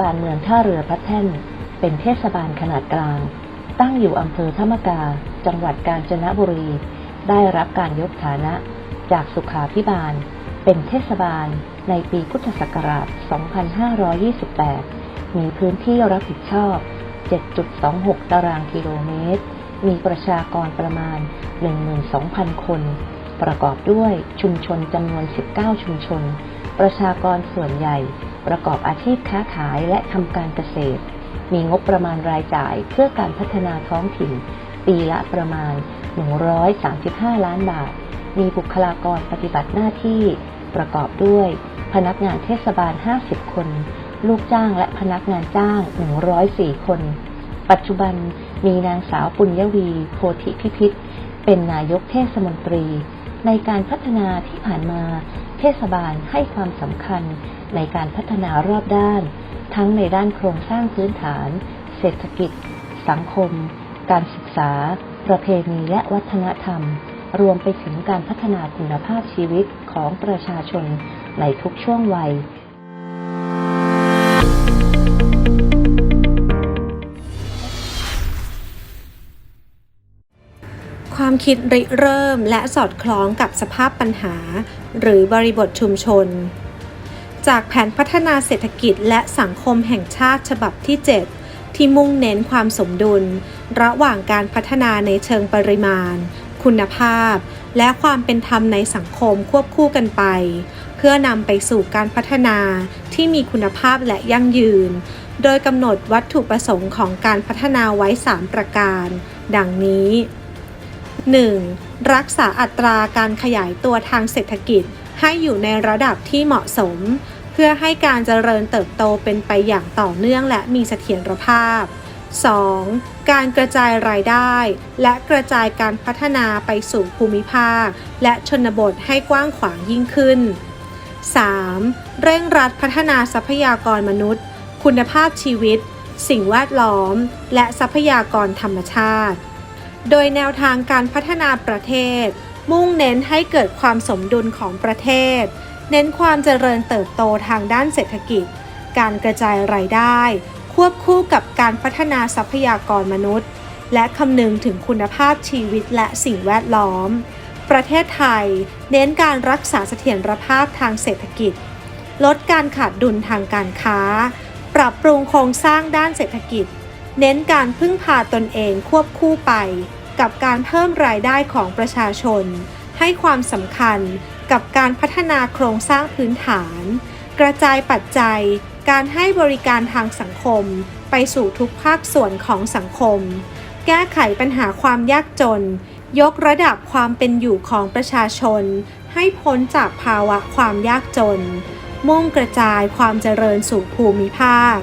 บาลเมืองท่าเรือพระแท่น เป็นเทศบาลขนาดกลาง ตั้งอยู่อำเภอธรรมกา จังหวัดกาญจนบุรี ได้รับการยกฐานะจากสุขาพิบาล เป็นเทศบาลในปีพุทธศักราช 2528 มีพื้นที่รับผิดชอบ 7.26 ตารางกิโลเมตร มีประชากรประมาณ 12,000 คน ประกอบด้วยชุมชนจำนวน 19 ชุมชน ประชากรส่วนใหญ่ ประกอบอาชีพค้าขายและทำการเกษตร มีงบประมาณรายจ่ายเพื่อการพัฒนาท้องถิ่น ปีละประมาณ 135 ล้านบาท มีบุคลากรปฏิบัติหน้าที่ประกอบด้วย พนักงานเทศบาล 50 คน ลูกจ้างและพนักงานจ้าง 104 คน ปัจจุบันมีนางสาวปุญญวีโพธิพิพิธเป็นนายกเทศมนตรี ในการพัฒนาที่ผ่านมา เทศบาลให้ความสำคัญ ในการพัฒนารอบด้าน ทั้งในด้านโครงสร้างพื้นฐาน เศรษฐกิจ สังคม การศึกษา ประเพณีและวัฒนธรรม รวมไปถึงการพัฒนาคุณภาพชีวิตของประชาชนในทุกช่วงวัยความคิดริเริ่มและสอดคล้องกับสภาพปัญหา หรือบริบทชุมชน จากแผนพัฒนาเศรษฐกิจและสังคมแห่งชาติฉบับที่ 7 ที่มุ่งเน้นความสมดุล ระหว่างการพัฒนาในเชิงปริมาณ คุณภาพ และความเป็นธรรมในสังคมควบคู่กันไป เพื่อนำไปสู่การพัฒนาที่มีคุณภาพและยั่งยืน โดยกำหนดวัตถุประสงค์ของการพัฒนาไว้ 3 ประการ ดังนี้ 1. รักษาอัตราการขยายตัวทางเศรษฐกิจ ให้อยู่ในระดับที่เหมาะสม เพื่อให้การเจริญเติบโตเป็นไปอย่างต่อเนื่องและมีเสถียรภาพ 2. การกระจายรายได้ และกระจายการพัฒนาไปสู่ภูมิภาค และชนบทให้กว้างขวางยิ่งขึ้น 3. เร่งรัดพัฒนาทรัพยากรมนุษย์ คุณภาพชีวิต สิ่งแวดล้อม และทรัพยากรธรรมชาติ โดยแนวทางการพัฒนาประเทศ มุ่งเน้นให้เกิดความสมดุลของประเทศ เน้นความเจริญเติบโตทางด้านเศรษฐกิจ การกระจายรายได้ ควบคู่กับการพัฒนาทรัพยากรมนุษย์ และคำนึงถึงคุณภาพชีวิตและสิ่งแวดล้อม ประเทศไทย เน้นการรักษาเสถียรภาพทางเศรษฐกิจ ลดการขาดดุลทางการค้า ปรับปรุงโครงสร้างด้านเศรษฐกิจ เน้นการพึ่งพาตนเองควบคู่ไป กับการเพิ่มรายได้ของประชาชน ให้ความสำคัญกับการพัฒนาโครงสร้างพื้นฐาน กระจายปัจจัย การให้บริการทางสังคม ไปสู่ทุกภาคส่วนของสังคม แก้ไขปัญหาความยากจน ยกระดับความเป็นอยู่ของประชาชน ให้พ้นจากภาวะความยากจน มุ่งกระจายความเจริญสู่ภูมิภาค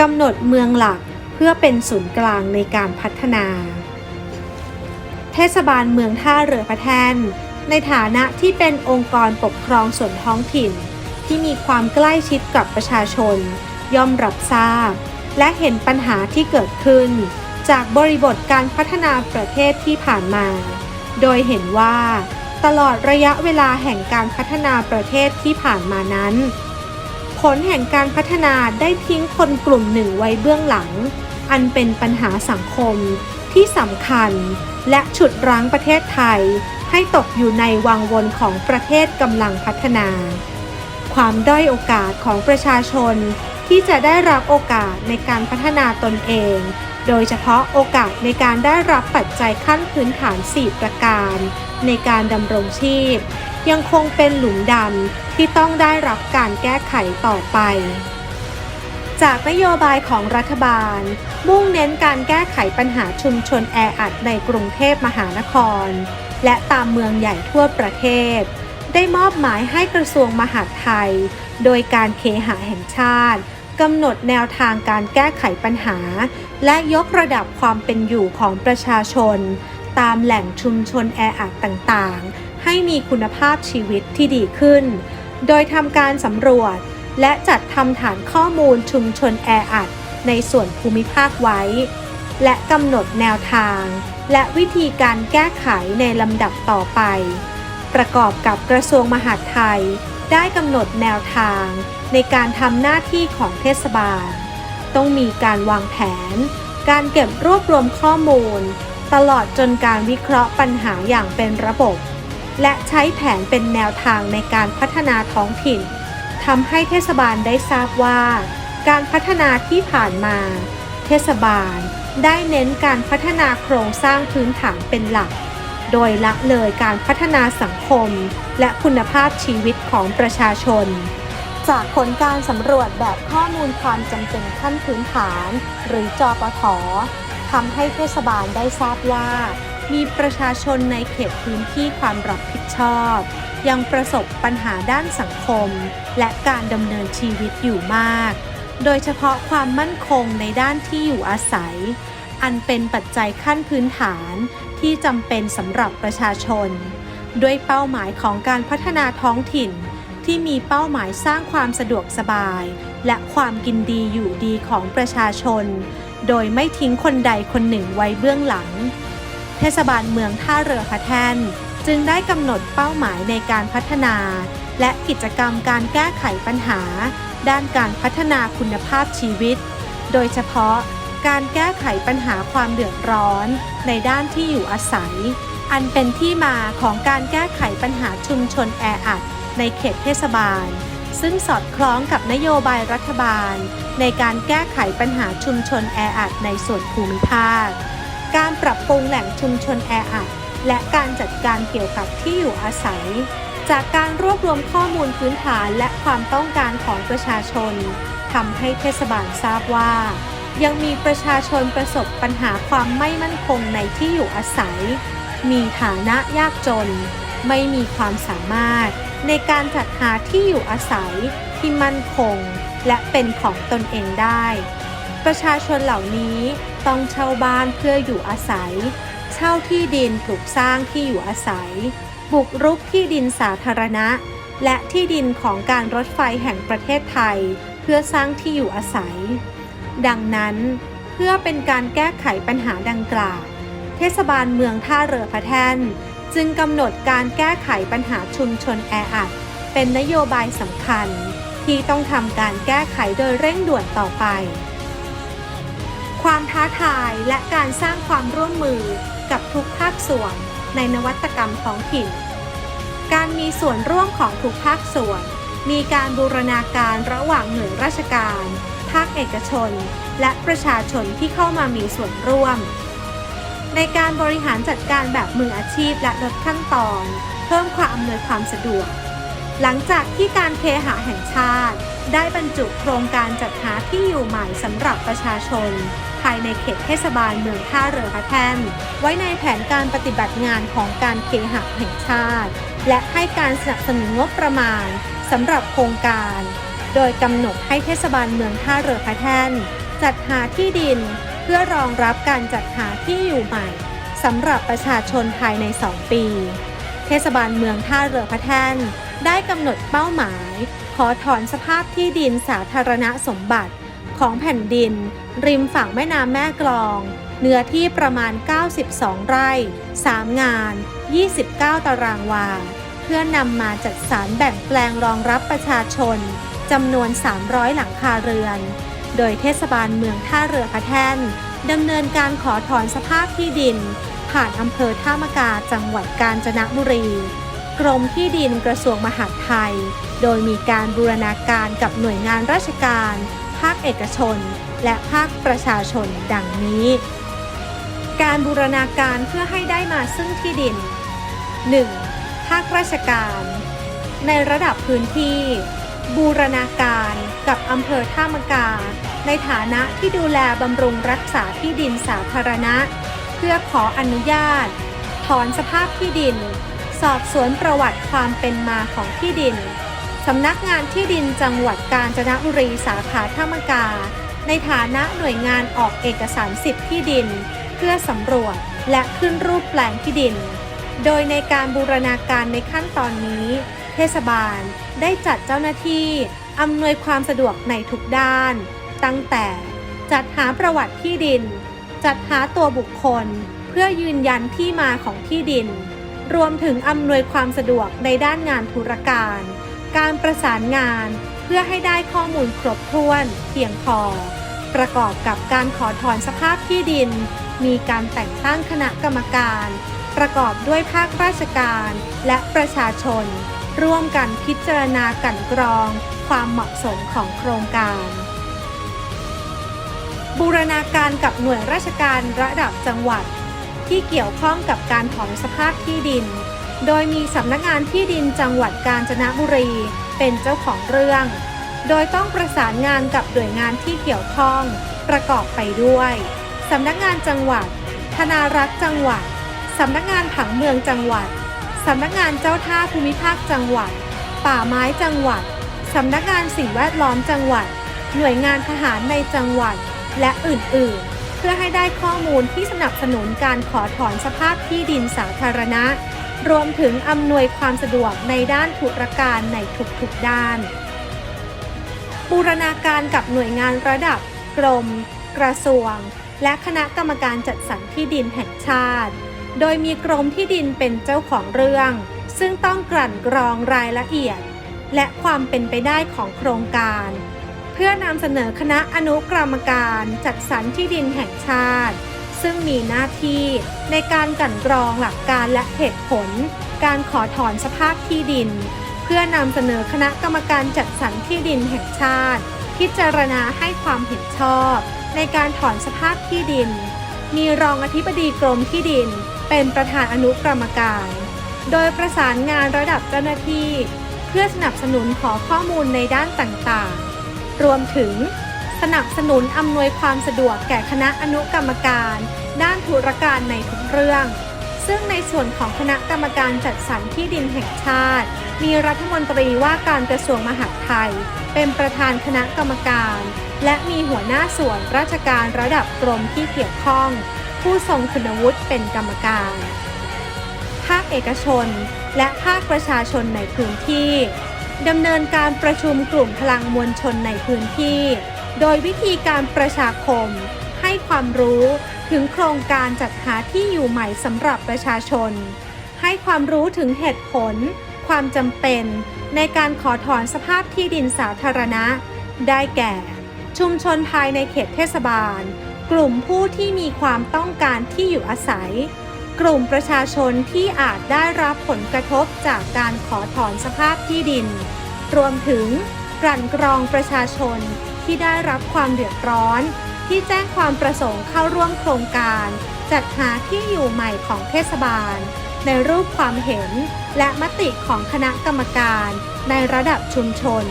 กำหนดเมืองหลักเพื่อเป็นศูนย์กลางในการพัฒนา เทศบาลเมืองท่าเรือพระแท่นในฐานะที่เป็นองค์กรปกครองส่วนท้องถิ่น ที่มีความใกล้ชิดกับประชาชน ย่อมรับทราบ และเห็นปัญหาที่เกิดขึ้น จากบริบทการพัฒนาประเทศที่ผ่านมา โดยเห็นว่า ตลอดระยะเวลาแห่งการพัฒนาประเทศที่ผ่านมานั้น ผลแห่งการพัฒนาได้ทิ้งคนกลุ่มหนึ่งไว้เบื้องหลัง อันเป็นปัญหาสังคมที่สำคัญ และฉุดรั้งประเทศไทย ให้ตกอยู่ในวังวนของประเทศกำลังพัฒนา ความด้อยโอกาสของประชาชนที่จะได้รับโอกาสในการพัฒนาตนเอง โดยเฉพาะโอกาสในการได้รับปัจจัยขั้นพื้นฐาน 4 ประการ ในการดำรงชีพ ยังคงเป็นหลุมดำที่ต้องได้รับการแก้ไขต่อไป จากนโยบายของรัฐบาล มุ่งเน้นการแก้ไขปัญหาชุมชนแออัดในกรุงเทพมหานคร และตามเมืองใหญ่ทั่วประเทศ ได้มอบหมายให้กระทรวงมหาดไทย โดยการเคหะแห่งชาติกำหนดแนวทางการแก้ไขปัญหา และยกระดับความเป็นอยู่ของประชาชน ตามแหล่งชุมชนแออัดต่างๆ ให้มีคุณภาพชีวิตที่ดีขึ้น โดยทำการสำรวจ และจัดทำฐานข้อมูลชุมชนแออัดในส่วนภูมิภาคไว้ และกำหนดแนวทาง และวิธีการแก้ไขในลำดับต่อไป ประกอบกับกระทรวงมหาดไทย ได้กำหนดแนวทาง ในการทำหน้าที่ของเทศบาล ต้องมีการวางแผน การเก็บรวบรวมข้อมูล ตลอดจนการวิเคราะห์ปัญหาอย่างเป็นระบบ และใช้แผนเป็นแนวทางในการพัฒนาท้องถิ่น ทำให้เทศบาลได้ทราบว่า การพัฒนาที่ผ่านมา เทศบาลได้เน้นการพัฒนาโครงสร้างพื้นฐานเป็นหลัก โดยละเลยการพัฒนาสังคม และคุณภาพชีวิตของประชาชน จากผลการสำรวจแบบข้อมูลความจำเป็นขั้นพื้นฐาน หรือจอปททำให้เทศบาลได้ทราบว่า มีประชาชนในเขตพื้นที่ความรับผิดชอบ ยังประสบปัญหาด้านสังคม และการดำเนินชีวิตอยู่มาก โดยเฉพาะความมั่นคงในด้านที่อยู่อาศัย อันเป็นปัจจัยขั้นพื้นฐานที่จำเป็นสำหรับประชาชน ด้วยเป้าหมายของการพัฒนาท้องถิ่นที่มีเป้าหมายสร้างความสะดวกสบาย และความกินดีอยู่ดีของประชาชน โดยไม่ทิ้งคนใดคนหนึ่งไว้เบื้องหลัง เทศบาลเมืองท่าเรือพระแท่นจึงได้กำหนดเป้าหมายในการพัฒนา และกิจกรรมการแก้ไขปัญหา ด้านการพัฒนาคุณภาพชีวิต โดยเฉพาะการแก้ไขปัญหาความเดือดร้อน ในด้านที่อยู่อาศัย อันเป็นที่มาของการแก้ไขปัญหาชุมชนแออัดในเขตเทศบาล ซึ่งสอดคล้องกับนโยบายรัฐบาล ในการแก้ไขปัญหาชุมชนแออัดในส่วนภูมิภาค การปรับปรุงแหล่งชุมชนแออัดและการจัดการเกี่ยวกับที่อยู่อาศัย จากการรวบรวมข้อมูลพื้นฐานและความต้องการของประชาชนทำให้เทศบาลทราบว่า ยังมีประชาชนประสบปัญหาความไม่มั่นคงในที่อยู่อาศัย มีฐานะยากจน ไม่มีความสามารถ ในการจัดหาที่อยู่อาศัยที่มั่นคง และเป็นของตนเองได้ ประชาชนเหล่านี้ต้องเช่าบ้านเพื่ออยู่อาศัย เช่าที่ดินปลูกสร้างที่อยู่อาศัย บุกรุกที่ดินสาธารณะ และที่ดินของการรถไฟแห่งประเทศไทย เพื่อสร้างที่อยู่อาศัย ดังนั้นเพื่อเป็นการแก้ไขปัญหาดังกล่าวเทศบาลเมืองท่าเรือพระแท่น จึงกำหนดการแก้ไขปัญหาชุมชนแออัด เป็นนโยบายสำคัญ ที่ต้องทำการแก้ไขโดยเร่งด่วนต่อไป ความท้าทายและการสร้างความร่วมมือกับทุกภาคส่วนในนวัตกรรมท้องถิ่น การมีส่วนร่วมของทุกภาคส่วน มีการบูรณาการระหว่างหน่วยราชการ ภาคเอกชน และประชาชนที่เข้ามามีส่วนร่วม ในการบริหารจัดการแบบมืออาชีพและลดขั้นตอน เพิ่มความอำนวยความสะดวก หลังจากที่การเคหะแห่งชาติ ได้บรรจุโครงการจัดหาที่อยู่ใหม่สำหรับประชาชน ภายในเขตเทศบาลเมืองท่าเรือพระแท่นไว้ในแผนการปฏิบัติงานของการเคหะแห่งชาติ และให้การสนับสนุนงบประมาณสำหรับโครงการ โดยกำหนดให้เทศบาลเมืองท่าเรือพระแท่นจัดหาที่ดิน เพื่อรองรับการจัดหาที่อยู่ใหม่สำหรับประชาชนภายใน 2 ปี เทศบาลเมืองท่าเรือพระแท่น ได้กำหนดเป้าหมาย ขอถอนสภาพที่ดินสาธารณสมบัติของแผ่นดิน ริมฝั่งแม่น้ำแม่กลอง เนื้อที่ประมาณ 92 ไร่ 3 งาน 29 ตารางวา เพื่อนำมาจัดสรรแบ่งแปลงรองรับประชาชนจำนวน 300 หลังคาเรือน โดยเทศบาลเมืองท่าเรือพระแท่นดำเนินการขอถอนสภาพที่ดิน ผ่านอำเภอท่ามกาจังหวัดกาญจนบุรี กรมที่ดินกระทรวงมหาดไทย โดยมีการบูรณาการกับหน่วยงานราชการ ภาคเอกชน และภาคประชาชนดังนี้ การบูรณาการเพื่อให้ได้มาซึ่งที่ดิน 1. ภาคราชการ ในระดับพื้นที่ บูรณาการกับอำเภอท่ามกา ในฐานะที่ดูแลบำรุงรักษาที่ดินสาธารณะ เพื่อขออนุญาต ถอนสภาพที่ดิน สอบสวนประวัติความเป็นมาของที่ดิน สำนักงานที่ดินจังหวัดกาญจนบุรีสาขาท่ามกา ในฐานะหน่วยงานออกเอกสารสิทธิ์ที่ดิน เพื่อสำรวจและขึ้นรูปแปลงที่ดิน โดยในการบูรณาการในขั้นตอนนี้ เทศบาลได้จัดเจ้าหน้าที่อำนวยความสะดวกในทุกด้าน ตั้งแต่จัดหาประวัติที่ดิน จัดหาตัวบุคคล เพื่อยืนยันที่มาของที่ดิน รวมถึงอำนวยความสะดวกในด้านงานธุรการ การประสานงานเพื่อให้ได้ข้อมูลครบถ้วนเพียงพอ ประกอบกับการขอถอนสภาพที่ดิน มีการแต่งตั้งคณะกรรมการ ประกอบด้วยภาคราชการและประชาชน ร่วมกันพิจารณากันกรอง ความเหมาะสมของโครงการบูรณาการกับหน่วยราชการระดับจังหวัด ที่เกี่ยวข้องกับการถอนสภาพที่ดิน โดยมีสำนักงานที่ดินจังหวัดกาญจนบุรีเป็นเจ้าของเรื่อง โดยต้องประสานงานกับหน่วยงานที่เกี่ยวข้อง ประกอบไปด้วยสำนักงานจังหวัด ธนารักษ์จังหวัดสำนักงานผังเมืองจังหวัดสำนักงานเจ้าท่าภูมิภาคจังหวัด ป่าไม้จังหวัดสำนักงานสิ่งแวดล้อมจังหวัด หน่วยงานทหารในจังหวัด และอื่นๆ เพื่อให้ได้ข้อมูลที่สนับสนุนการขอถอนสภาพที่ดินสาธารณะ รวมถึงอำนวยความสะดวกในด้านธุรการในทุกๆด้าน บูรณาการกับหน่วยงานระดับ กรม กระทรวง และคณะกรรมการจัดสรรที่ดินแห่งชาติ โดยมีกรมที่ดินเป็นเจ้าของเรื่อง ซึ่งต้องกลั่นกรองรายละเอียด และความเป็นไปได้ของโครงการ พื่อนำเสนอคณะอนุกรรมการจัดสรรที่ดินแห่งชาติ ซึ่งมีหน้าที่ในการกันกรองหลักการและเหตุผล การขอถอนสภาพที่ดิน เพื่อนำเสนอคณะกรรมการจัดสรรที่ดินแห่งชาติ พิจารณาให้ความเห็นชอบ ในการถอนสภาพที่ดิน มีรองอธิบดีกรมที่ดิน เป็นประธานอนุกรรมการ โดยประสานงานระดับเจ้าหน้าที่ เพื่อสนับสนุนขอข้อมูลในด้านต่างๆ รวมถึง สนับสนุนอำนวยความสะดวกแก่คณะอนุกรรมการ ด้านธุรการในทุกเรื่อง ซึ่งในส่วนของคณะกรรมการจัดสรรที่ดินแห่งชาติ มีรัฐมนตรีว่าการกระทรวงมหาดไทย เป็นประธานคณะกรรมการ และมีหัวหน้าส่วนราชการระดับกรมที่เกี่ยวข้อง ผู้ทรงคุณวุฒิเป็นกรรมการภาคเอกชน และภาคประชาชนในพื้นที่ ดำเนินการประชุมกลุ่มพลังมวลชนในพื้นที่ โดยวิธีการประชาคม ให้ความรู้ถึงโครงการจัดหาที่อยู่ใหม่สำหรับประชาชน ให้ความรู้ถึงเหตุผล ความจำเป็น ในการขอถอนสภาพที่ดินสาธารณะ ได้แก่ ชุมชนภายในเขตเทศบาล กลุ่มผู้ที่มีความต้องการที่อยู่อาศัย กลุ่มประชาชนที่อาจได้รับผลกระทบจากการขอถอนสภาพที่ดิน รวมถึงกลั่นกรองประชาชนที่ได้รับความเดือดร้อน ที่แจ้งความประสงค์เข้าร่วมโครงการ จัดหาที่อยู่ใหม่ของเทศบาล ในรูปความเห็นและมติของคณะกรรมการในระดับชุมชน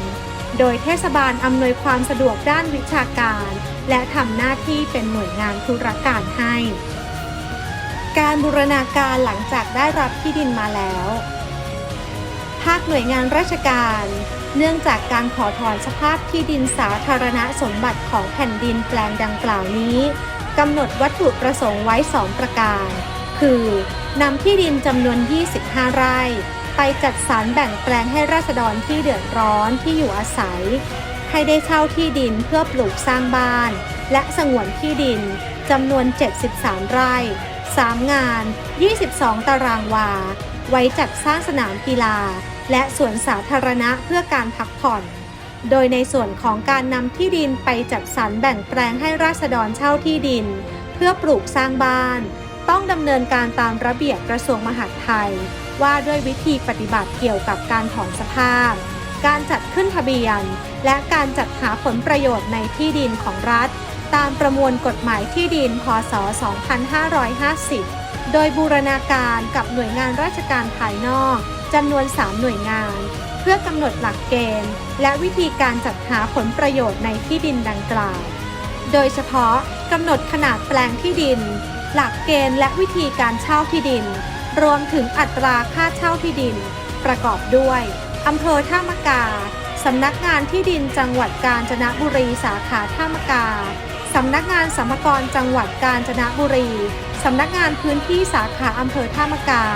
โดยเทศบาลอำนวยความสะดวกด้านวิชาการ และทำหน้าที่เป็นหน่วยงานธุรการให้ การบูรณาการหลังจากได้รับที่ดินมาแล้ว ภาคหน่วยงานราชการ เนื่องจากการขอถอนสภาพที่ดินสาธารณสมบัติของแผ่นดินแปลงดังกล่าวนี้กำหนดวัตถุประสงค์ไว้ 2 ประการ คือนำที่ดินจำนวน 25 ไร่ ไปจัดสรรแบ่งแปลงให้ราษฎรที่เดือดร้อนที่อยู่อาศัย ให้ได้เช่าที่ดินเพื่อปลูกสร้างบ้าน และสงวนที่ดินจำนวน 73 ไร่ 3 งาน 22 ตารางวา ไว้จัดสร้างสนามกีฬา และสวนสาธารณะเพื่อการพักผ่อน โดยในส่วนของการนำที่ดินไปจัดสรรแบ่งแปลงให้ราษฎรเช่าที่ดิน เพื่อปลูกสร้างบ้าน ต้องดำเนินการตามระเบียบกระทรวงมหาดไทย ว่าด้วยวิธีปฏิบัติเกี่ยวกับการถอนสภาพ การจัดขึ้นทะเบียน และการจัดหาผลประโยชน์ในที่ดินของรัฐ ตามประมวลกฎหมายที่ดิน พศ 2550 โดยบูรณาการกับหน่วยงานราชการภายนอกจำนวน 3 หน่วยงาน เพื่อกำหนดหลักเกณฑ์ และวิธีการจัดหาผลประโยชน์ในที่ดินดังกล่าว โดยเฉพาะกำหนดขนาดแปลงที่ดิน หลักเกณฑ์และวิธีการเช่าที่ดิน รวมถึงอัตราค่าเช่าที่ดิน ประกอบด้วยอำเภอท่ามกาสำนักงานที่ดินจังหวัดกาญจนบุรีสาขาท่ามกา สำนักงานสมกรจังหวัดกาญจนบุรี สำนักงานพื้นที่สาขาอำเภอท่ามกา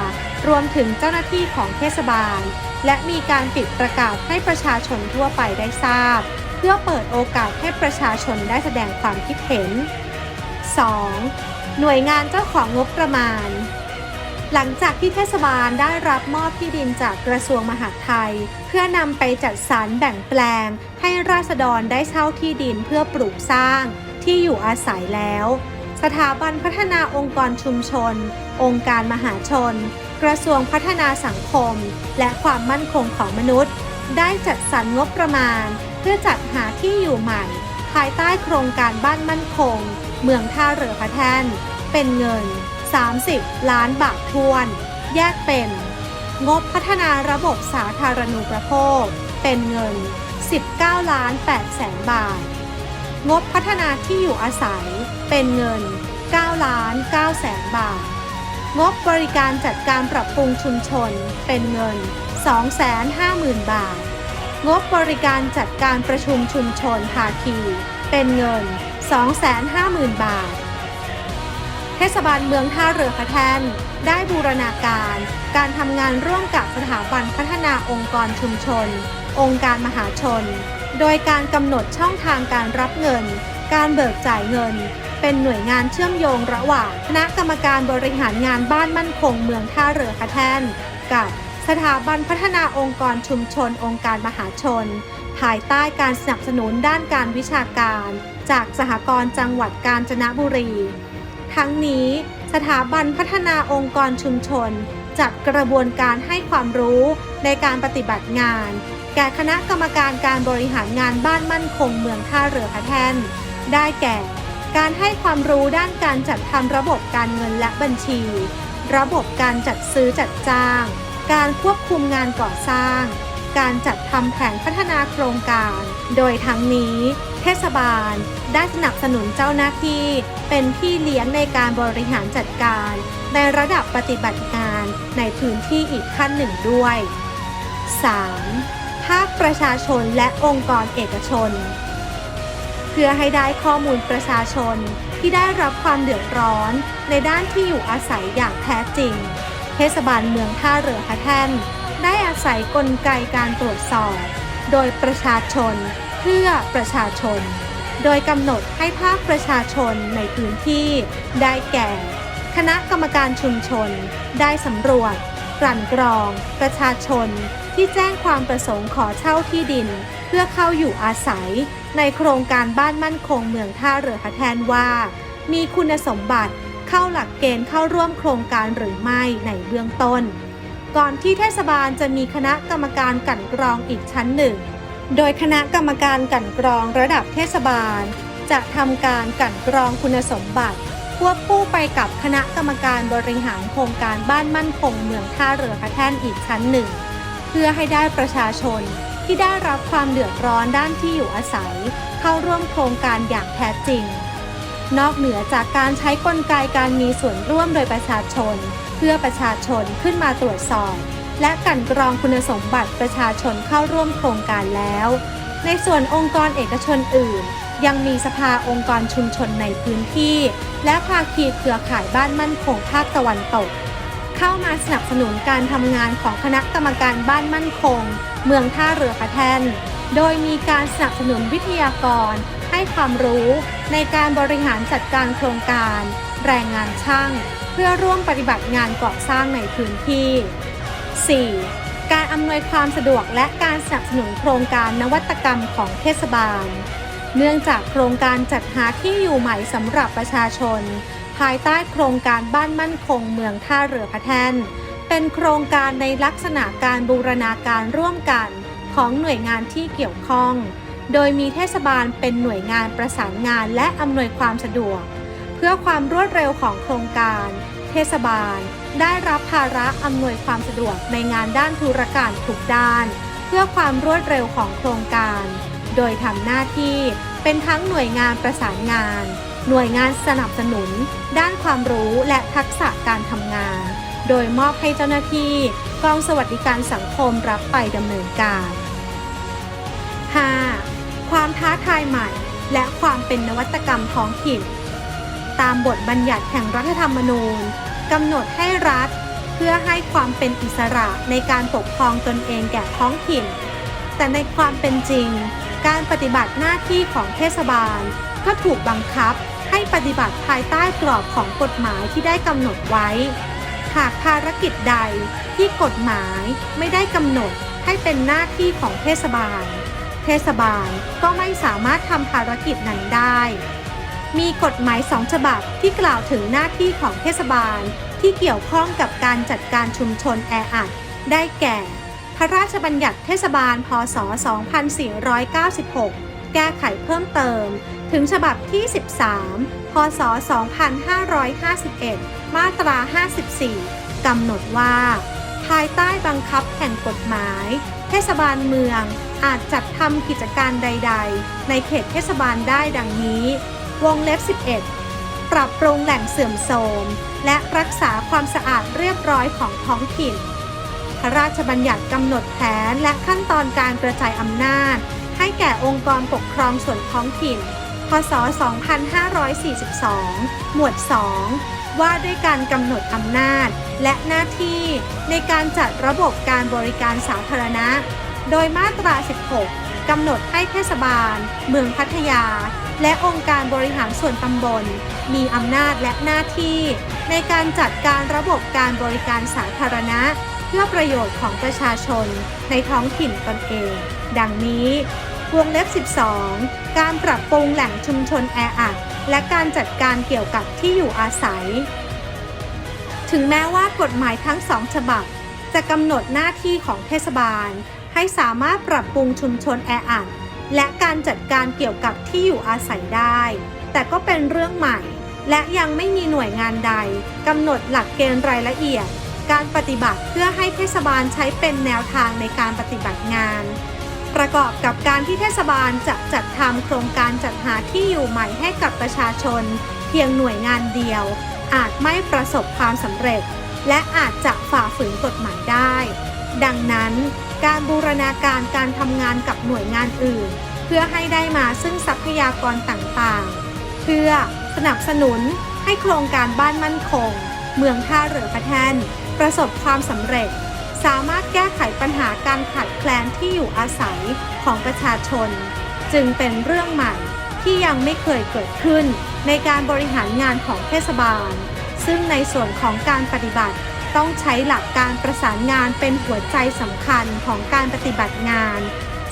รวมถึงเจ้าหน้าที่ของเทศบาล และมีการปิดประกาศให้ประชาชนทั่วไปได้ทราบ เพื่อเปิดโอกาสให้ประชาชนได้แสดงความคิดเห็น 2. หน่วยงานเจ้าของงบประมาณ หลังจากที่เทศบาลได้รับมอบที่ดินจากกระทรวงมหาดไทย เพื่อนำไปจัดสรรแบ่งแปลง ให้ราษฎรได้เช่าที่ดินเพื่อปลูกสร้าง ที่อยู่อาศัยแล้ว สถาบันพัฒนาองค์กรชุมชน องค์การมหาชน กระทรวงพัฒนาสังคม และความมั่นคงของมนุษย์ ได้จัดสรรงบประมาณ เพื่อจัดหาที่อยู่ใหม่ ภายใต้โครงการบ้านมั่นคง เมืองท่าเรือพระแท่น เป็นเงิน 30 ล้านบาททวน แยกเป็น งบพัฒนาระบบสาธารณูปโภค เป็นเงิน 19 ล้าน8แสนบาท งบพัฒนาที่อยู่อาศัยเป็นเงิน 9 ล้าน9แสนบาท งบบริการจัดการปรับปรุงชุมชน เป็นเงิน 250,000 บาท งบบริการจัดการประชุมชุมชนภาคี เป็นเงิน 250,000 บาท เทศบาลเมืองท่าเรือพระแท่นได้บูรณาการ การทำงานร่วมกับสถาบันพัฒนาองค์กรชุมชน องค์การมหาชน โดยการกำหนดช่องทางการรับเงิน การเบิกจ่ายเงิน เป็นหน่วยงานเชื่อมโยงระหว่างคณะกรรมการบริหารงานบ้านมั่นคงเมืองท่าเรือพระแทนกับสถาบันพัฒนาองค์กรชุมชนองค์การมหาชน ภายใต้การสนับสนุนด้านการวิชาการ จากสหกรณ์จังหวัดกาญจนบุรี ทั้งนี้สถาบันพัฒนาองค์กรชุมชน จัดกระบวนการให้ความรู้ในการปฏิบัติงาน แก่คณะกรรมการการบริหารงานบ้านมั่นคงเมืองท่าเรือพระแท่น ได้แก่ การให้ความรู้ด้านการจัดทำระบบการเงินและบัญชี ระบบการจัดซื้อจัดจ้าง การควบคุมงานก่อสร้าง การจัดทำแผนพัฒนาโครงการ โดยทั้งนี้ เทศบาล ได้สนับสนุนเจ้าหน้าที่ เป็นพี่เลี้ยงในการบริหารจัดการ ในระดับปฏิบัติงานในพื้นที่อีกขั้นหนึ่งด้วย 3. ภาคประชาชนและองค์กรเอกชน เพื่อให้ได้ข้อมูลประชาชนที่ได้รับความเดือดร้อนในด้านที่อยู่อาศัยอย่างแท้จริง เทศบาลเมืองท่าเรือพระแท่น ได้อาศัยกลไกการตรวจสอบ โดยประชาชน เพื่อประชาชน โดยกำหนดให้ภาคประชาชนในพื้นที่ ได้แก่ คณะกรรมการชุมชน ได้สำรวจ กลั่นกรอง ประชาชน ที่แจ้งความประสงค์ขอเช่าที่ดิน เพื่อเข้าอยู่อาศัย ในโครงการบ้านมั่นคงเมืองท่าเรือพระแทนว่า มีคุณสมบัติเข้าหลักเกณฑ์เข้าร่วมโครงการหรือไม่ในเบื้องต้น ก่อนที่เทศบาลจะมีคณะกรรมการกั่นกรองอีกชั้นหนึ่ง โดยคณะกรรมการกั่นกรองระดับเทศบาล จะทำการกั่นกรองคุณสมบัติควบคู่ไปกับคณะกรรมการบริหารโครงการบ้านมั่นคงเมืองท่าเรือพระแท่นอีกชั้นหนึ่ง เพื่อให้ได้ประชาชนที่ได้รับความเดือดร้อนด้านที่อยู่อาศัย เข้าร่วมโครงการอย่างแท้จริง นอกเหนือจากการใช้กลไกการมีส่วนร่วมโดยประชาชน เพื่อประชาชนขึ้นมาตรวจสอบ และกันกรองคุณสมบัติประชาชนเข้าร่วมโครงการแล้ว ในส่วนองค์กรเอกชนอื่น ยังมีสภาองค์กรชุมชนในพื้นที่ และภาคีเครือข่ายบ้านมั่นคงภาคตะวันตก เข้ามาสนับสนุนการทำงานของคณะกรรมการบ้านมั่นคง เมืองท่าเรือพระแท่น โดยมีการสนับสนุนวิทยากร ให้ความรู้ในการบริหารจัดการโครงการ แรงงานช่าง เพื่อร่วมปฏิบัติงานก่อสร้างในพื้นที่ 4. การอำนวยความสะดวกและการสนับสนุนโครงการนวัตกรรมของเทศบาล เนื่องจากโครงการจัดหาที่อยู่ใหม่สำหรับประชาชน ภายใต้โครงการบ้านมั่นคงเมืองท่าเรือพระแท่น เป็นโครงการในลักษณะการบูรณาการร่วมกันของหน่วยงานที่เกี่ยวข้อง โดยมีเทศบาลเป็นหน่วยงานประสานงานและอำนวยความสะดวก เพื่อความรวดเร็วของโครงการ เทศบาล ได้รับภาระอำนวยความสะดวกในงานด้านธุรการทุกด้าน เพื่อความรวดเร็วของโครงการ โดยทำหน้าที่เป็นทั้งหน่วยงานประสานงาน หน่วยงานสนับสนุน ด้านความรู้และทักษะการทำงาน โดยมอบให้เจ้าหน้าที่กองสวัสดิการสังคมรับไปดำเนินการ 5. ความท้าทายใหม่ และความเป็นนวัตกรรมท้องถิ่น ตามบทบัญญัติแห่งรัฐธรรมนูญกำหนดให้รัฐ เพื่อให้ความเป็นอิสระในการปกครองตนเองแก่ท้องถิ่น แต่ในความเป็นจริง การปฏิบัติหน้าที่ของเทศบาล ก็ถูกบังคับ ให้ปฏิบัติภายใต้กรอบของกฎหมายที่ได้กำหนดไว้ หากภารกิจใดที่กฎหมายไม่ได้กำหนดให้เป็นหน้าที่ของเทศบาล เทศบาลก็ไม่สามารถทำภารกิจนั้นได้ มีกฎหมายสองฉบับที่กล่าวถึงหน้าที่ของเทศบาลที่เกี่ยวข้องกับการจัดการชุมชนแออัด ได้แก่ พระราชบัญญัติเทศบาล พศ 2496 แก้ไขเพิ่มเติม ถึงฉบับที่ 13 พศ 2551 มาตรา 54 กำหนดว่า ภายใต้บังคับแห่งกฎหมาย เทศบาลเมืองอาจจัดทำกิจการใด ๆ ในเขตเทศบาลได้ดังนี้ วงเล็บ 11 ปรับปรุงแหล่งเสื่อมโทรม และรักษาความสะอาดเรียบร้อยของท้องถิ่น พระราชบัญญัติกำหนดแผนและขั้นตอนการกระจายอำนาจ ให้แก่องค์กรปกครองส่วนท้องถิ่น พศ 2542 หมวด 2 ว่าด้วยการกำหนดอำนาจ และหน้าที่ในการจัดระบบการบริการสาธารณะ โดยมาตรา 16 กำหนดให้เทศบาล เมืองพัทยา และองค์การบริหารส่วนตำบล มีอำนาจและหน้าที่ ในการจัดการระบบการบริการสาธารณะ เพื่อประโยชน์ของประชาชนในท้องถิ่นตนเอง ดังนี้ วงเล็บ 12 การปรับปรุงแหล่งชุมชนแออัดและการจัดการเกี่ยวกับที่อยู่อาศัย ถึงแม้ว่ากฎหมายทั้งสองฉบับ จะกำหนดหน้าที่ของเทศบาล ให้สามารถปรับปรุงชุมชนแออัดและการจัดการเกี่ยวกับที่อยู่อาศัยได้ แต่ก็เป็นเรื่องใหม่ และยังไม่มีหน่วยงานใดกำหนดหลักเกณฑ์รายละเอียด การปฏิบัติเพื่อให้เทศบาลใช้เป็นแนวทางในการปฏิบัติ ประกอบกับการที่เทศบาลจะจัดทำโครงการจัดหาที่อยู่ใหม่ให้กับประชาชน เพียงหน่วยงานเดียว อาจไม่ประสบความสำเร็จ และอาจจะฝ่าฝืนกฎหมายได้ ดังนั้นการบูรณาการการทำงานกับหน่วยงานอื่น เพื่อให้ได้มาซึ่งทรัพยากรต่างๆ เพื่อสนับสนุนให้โครงการบ้านมั่นคง เมืองท่าเรือพระแท่นประสบความสำเร็จ สามารถแก้ไขปัญหาการขาดแคลนที่อยู่อาศัยของประชาชน จึงเป็นเรื่องใหม่ที่ยังไม่เคยเกิดขึ้นในการบริหารงานของเทศบาล ซึ่งในส่วนของการปฏิบัติต้องใช้หลักการประสานงานเป็นหัวใจสำคัญของการปฏิบัติงาน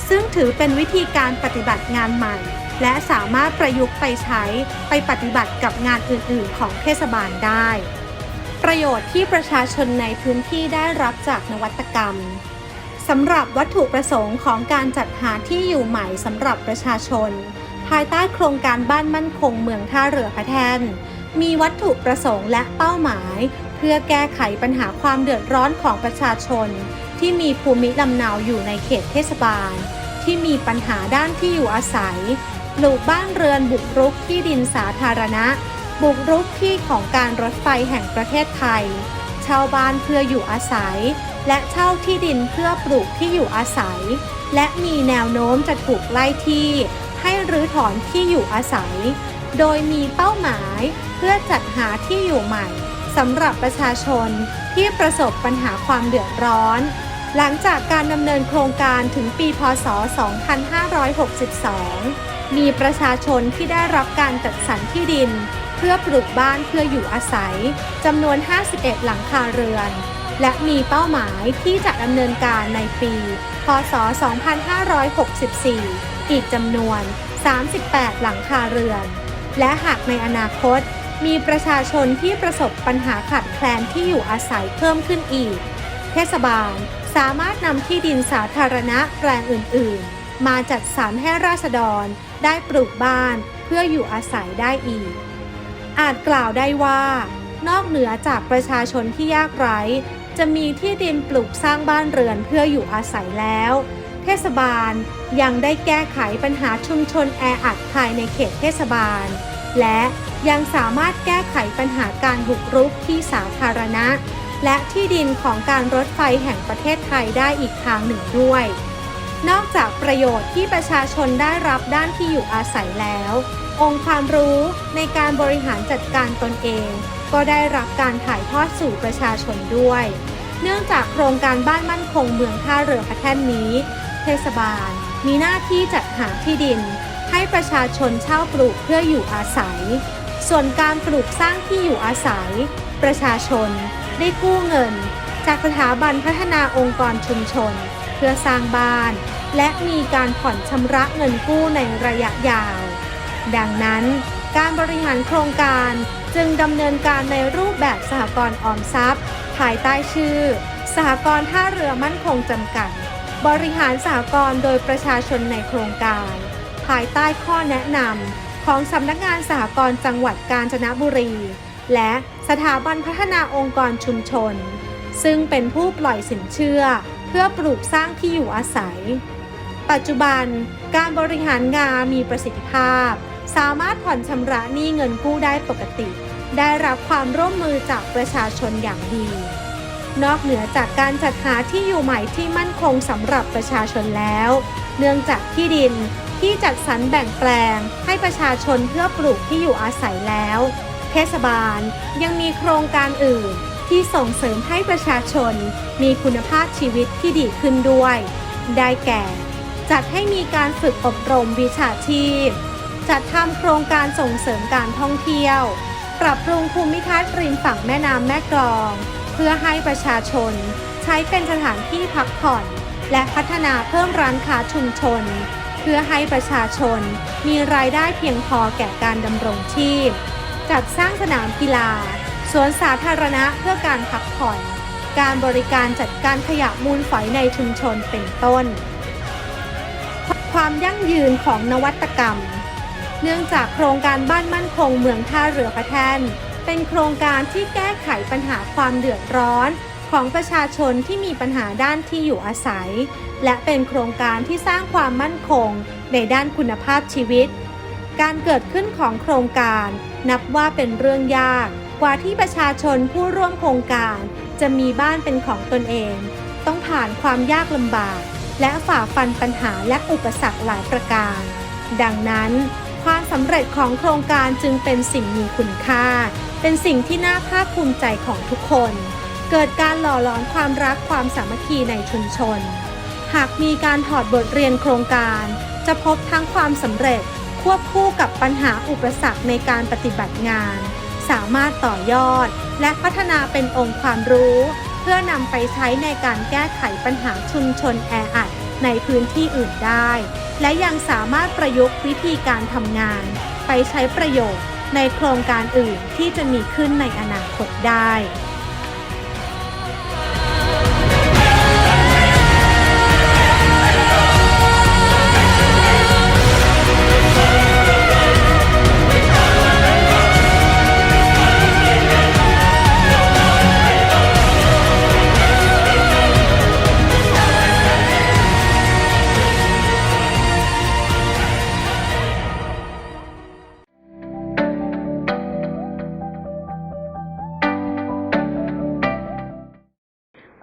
ซึ่งถือเป็นวิธีการปฏิบัติงานใหม่ และสามารถประยุกต์ไปใช้ไปปฏิบัติกับงานอื่นๆ ของเทศบาลได้ ประโยชน์ที่ประชาชนในพื้นที่ได้รับจากนวัตกรรมสำหรับวัตถุประสงค์ของการจัดหาที่อยู่ใหม่สำหรับประชาชน ภายใต้โครงการบ้านมั่นคงเมืองท่าเรือพระแท่นมีวัตถุประสงค์และเป้าหมาย เพื่อแก้ไขปัญหาความเดือดร้อนของประชาชน ที่มีภูมิลำเนาอยู่ในเขตเทศบาล ที่มีปัญหาด้านที่อยู่อาศัยปลูกบ้านเรือนบุกรุกที่ดินสาธารณะ บุกรุกที่ของการรถไฟแห่งประเทศไทย เช่าบ้านเพื่ออยู่อาศัย และเช่าที่ดินเพื่อปลูกที่อยู่อาศัย และมีแนวโน้มจะถูกไล่ที่ ให้รื้อถอนที่อยู่อาศัย โดยมีเป้าหมายเพื่อจัดหาที่อยู่ใหม่สำหรับประชาชนที่ประสบปัญหาความเดือดร้อน หลังจากการดำเนินโครงการถึงปี พศ 2562 มีประชาชนที่ได้รับการจัดสรรที่ดิน เพื่อปลูกบ้านเพื่ออยู่อาศัยจำนวน 51 หลังคาเรือน และมีเป้าหมายที่จะดำเนินการในปี พศ 2564 อีกจำนวน 38 หลังคาเรือน และหากในอนาคต มีประชาชนที่ประสบปัญหาขาดแคลนที่อยู่อาศัยเพิ่มขึ้นอีก เทศบาลสามารถนำที่ดินสาธารณะแปลงอื่น ๆ มาจัดสรรให้ราษฎรได้ปลูกบ้านเพื่ออยู่อาศัยได้อีก อาจกล่าวได้ว่า นอกเหนือจากประชาชนที่ยากไร้ จะมีที่ดินปลูกสร้างบ้านเรือนเพื่ออยู่อาศัยแล้ว เทศบาลยังได้แก้ไขปัญหาชุมชนแออัดภายในเขตเทศบาล และยังสามารถแก้ไขปัญหาการบุกรุกที่สาธารณะ และที่ดินของการรถไฟแห่งประเทศไทยได้อีกทางหนึ่งด้วย นอกจากประโยชน์ที่ประชาชนได้รับด้านที่อยู่อาศัยแล้ว องค์ความรู้ในการบริหารจัดการตนเอง ก็ได้รับการถ่ายทอดสู่ประชาชนด้วย เนื่องจากโครงการบ้านมั่นคงเมืองท่าเรือพระแท่นนี้ เทศบาล มีหน้าที่จัดหาที่ดิน ให้ประชาชนเช่าปลูกเพื่ออยู่อาศัย ส่วนการปลูกสร้างที่อยู่อาศัย ประชาชนได้กู้เงิน จากสถาบันพัฒนาองค์กรชุมชน พื่อสร้างบ้าน และมีการผ่อนชำระเงินกู้ในระยะยาว ดังนั้น การบริหารโครงการจึงดำเนินการในรูปแบบสหกรณ์ออมทรัพย์ ภายใต้ชื่อ สหกรณ์ท่าเรือมั่นคงจำกัด บริหารสหกรณ์โดยประชาชนในโครงการ ภายใต้ข้อแนะนำของสำนักงานสหกรณ์จังหวัดกาญจนบุรี และสถาบันพัฒนาองค์กรชุมชน ซึ่งเป็นผู้ปล่อยสินเชื่อ เพื่อปลูกสร้างที่อยู่อาศัย ปัจจุบันการบริหารงานมีประสิทธิภาพ สามารถผ่อนชำระหนี้เงินกู้ได้ปกติ ได้รับความร่วมมือจากประชาชนอย่างดี นอกเหนือจากการจัดหาที่อยู่ใหม่ที่มั่นคงสำหรับประชาชนแล้ว เนื่องจากที่ดินที่จัดสรรแบ่งแปลงให้ประชาชนเพื่อปลูกที่อยู่อาศัยแล้ว เทศบาลยังมีโครงการอื่น ที่ส่งเสริมให้ประชาชนมีคุณภาพชีวิตที่ดีขึ้นด้วย ได้แก่ จัดให้มีการฝึกอบรมวิชาชีพ จัดทำโครงการส่งเสริมการท่องเที่ยว ปรับปรุงภูมิทัศน์ริมฝั่งแม่น้ำแม่กลอง เพื่อให้ประชาชนใช้เป็นสถานที่พักผ่อน และพัฒนาเพิ่มร้านค้าชุมชน เพื่อให้ประชาชนมีรายได้เพียงพอแก่การดำรงชีพ จัดสร้างสนามกีฬา สวนสาธารณะเพื่อการพักผ่อน การบริการจัดการขยะมูลฝอยในชุมชนเป็นต้น ความยั่งยืนของนวัตกรรม เนื่องจากโครงการบ้านมั่นคงเมืองท่าเรือพระแท่น เป็นโครงการที่แก้ไขปัญหาความเดือดร้อนของประชาชนที่มีปัญหาด้านที่อยู่อาศัย และเป็นโครงการที่สร้างความมั่นคงในด้านคุณภาพชีวิต การเกิดขึ้นของโครงการนับว่าเป็นเรื่องยาก กว่าที่ประชาชนผู้ร่วมโครงการ จะมีบ้านเป็นของตนเอง ต้องผ่านความยากลำบาก และฝ่าฟันปัญหาและอุปสรรคหลายประการ ดังนั้นความสำเร็จของโครงการจึงเป็นสิ่งมีคุณค่า เป็นสิ่งที่น่าภาคภูมิใจของทุกคน เกิดการหล่อหลอมความรักความสามัคคีในชุมชน หากมีการถอดบทเรียนโครงการ จะพบทั้งความสำเร็จควบคู่กับปัญหาอุปสรรคในการปฏิบัติงาน สามารถต่อยอด และพัฒนาเป็นองค์ความรู้ เพื่อนำไปใช้ในการแก้ไขปัญหาชุมชนแออัดในพื้นที่อื่นได้ และยังสามารถประยุกต์วิธีการทำงาน ไปใช้ประโยชน์ในโครงการอื่นที่จะมีขึ้นในอนาคตได้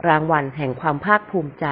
ลางวัลแห่งความภาคภูมิใจ